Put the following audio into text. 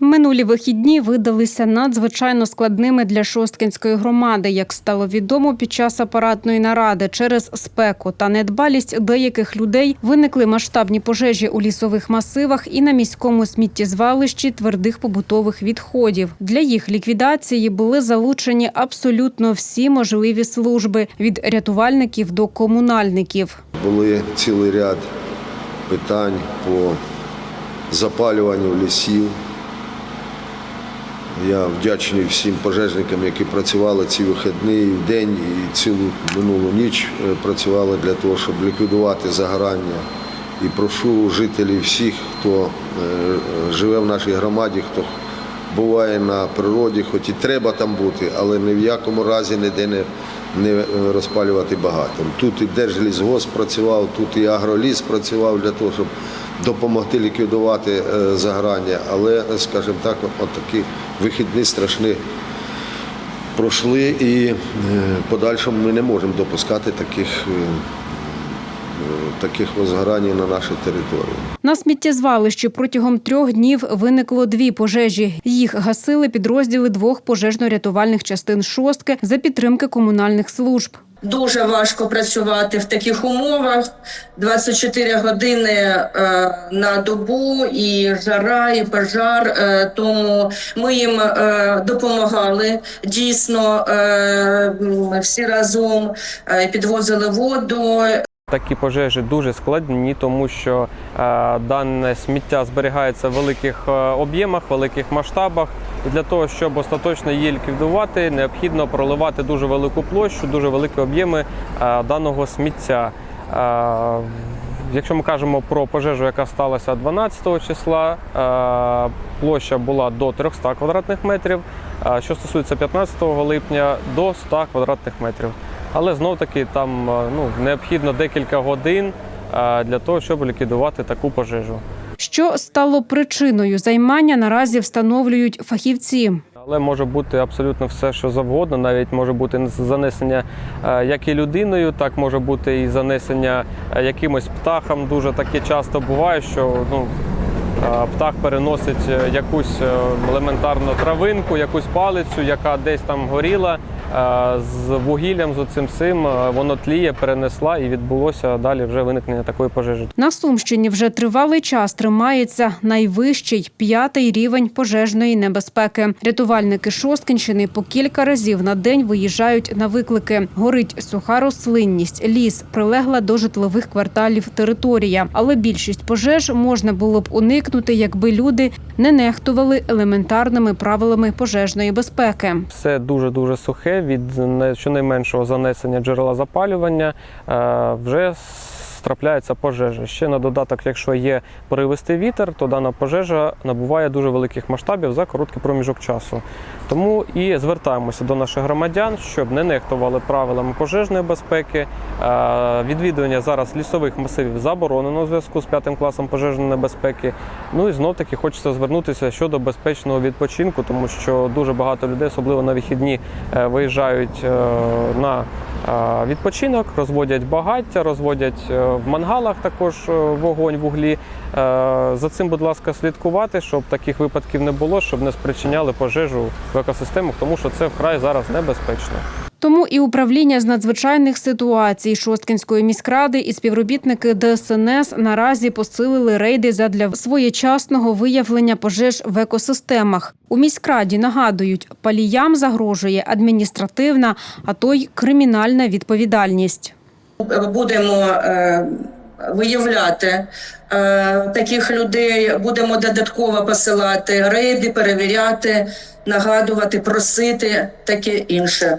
Минулі вихідні видалися надзвичайно складними для Шосткинської громади, як стало відомо під час апаратної наради. Через спеку та недбалість деяких людей виникли масштабні пожежі у лісових масивах і на міському сміттєзвалищі твердих побутових відходів. Для їх ліквідації були залучені абсолютно всі можливі служби від рятувальників до комунальників. Були цілий ряд питань по запалюванню лісів. Я вдячний всім пожежникам, які працювали ці вихідні в день, і цілу минулу ніч е, працювали для того, щоб ліквідувати загорання. І прошу жителів всіх, хто е, живе в нашій громаді, хто буває на природі, хоч і треба там бути, але ні в якому разі ніде не, не розпалювати багато. Тут і Держлісгосп працював, тут і агроліс працював для того, щоб допомогти ліквідувати е, загорання. Але, скажімо так, от такі вихідні страшні пройшли і е, подальшому ми не можемо допускати таких, е, таких возгорань на нашій території. На сміттєзвалищі протягом трьох днів виникло дві пожежі. Їх гасили підрозділи двох пожежно-рятувальних частин шостки за підтримки комунальних служб. Дуже важко працювати в таких умовах. 24 години е, на добу, і жара, і пожар. Е, тому ми їм е, допомагали дійсно е, всі разом е, підвозили воду, Такі пожежі дуже складні, тому що е, дане сміття зберігається в великих е, об'ємах, великих масштабах. Для того, щоб остаточно її ліквідувати, необхідно проливати дуже велику площу, дуже великі об'єми е, даного сміття. Е, Якщо ми кажемо про пожежу, яка сталася 12 числа, е, площа була до 300 квадратних метрів. Що стосується 15 липня, до 100 квадратних метрів. Але знов таки там ну, необхідно декілька годин для того, щоб ліквідувати таку пожежу. Що стало причиною займання, наразі встановлюють фахівці. Але може бути абсолютно все, що завгодно. Навіть може бути занесення е, як і людиною, так може бути і занесення е, якимось птахом. Дуже таке часто буває, що ну, е, птах переносить якусь елементарну травинку, якусь палицю, яка десь там горіла. З вугіллям, з цим цим воно тліє, перенесла і відбулося далі вже виникнення такої пожежі. На Сумщині вже тривалий час тримається найвищий п'ятий рівень пожежної небезпеки. Рятувальники Шосткинщини по кілька разів на день виїжджають на виклики. Горить суха рослинність, ліс, прилегла до житлових кварталів територія. Але більшість пожеж можна було б уникнути, якби люди не нехтували елементарними правилами пожежної безпеки. Все дуже дуже сухе від не- щонайменшого занесення джерела запалювання е, вже трапляється пожежа. Ще на додаток, якщо є поривистий вітер, то дана пожежа набуває дуже великих масштабів за короткий проміжок часу. Тому і звертаємося до наших громадян, щоб не нехтували правилами пожежної безпеки. Е, Відвідування зараз лісових масивів заборонено у зв'язку з п'ятим класом пожежної небезпеки. Ну і знов таки хочеться звернутися щодо безпечного відпочинку, тому що дуже багато людей, особливо на вихідні, е, виїжджають е, на відпочинок, розводять багаття, розводять е, в мангалах також е, вогонь, вуглі. Е, За цим, будь ласка, слідкувати, щоб таких випадків не було, щоб не спричиняли пожежу в екосистемах, тому що це вкрай зараз небезпечно. Тому і управління з надзвичайних ситуацій Шосткінської міськради і співробітники ДСНС наразі посилили рейди задля своєчасного виявлення пожеж в екосистемах. У міськраді нагадують, паліям загрожує адміністративна, а то й кримінальна відповідальність. будемо е, виявляти е, таких людей, будемо додатково посилати рейди, перевіряти, нагадувати, просити таке інше.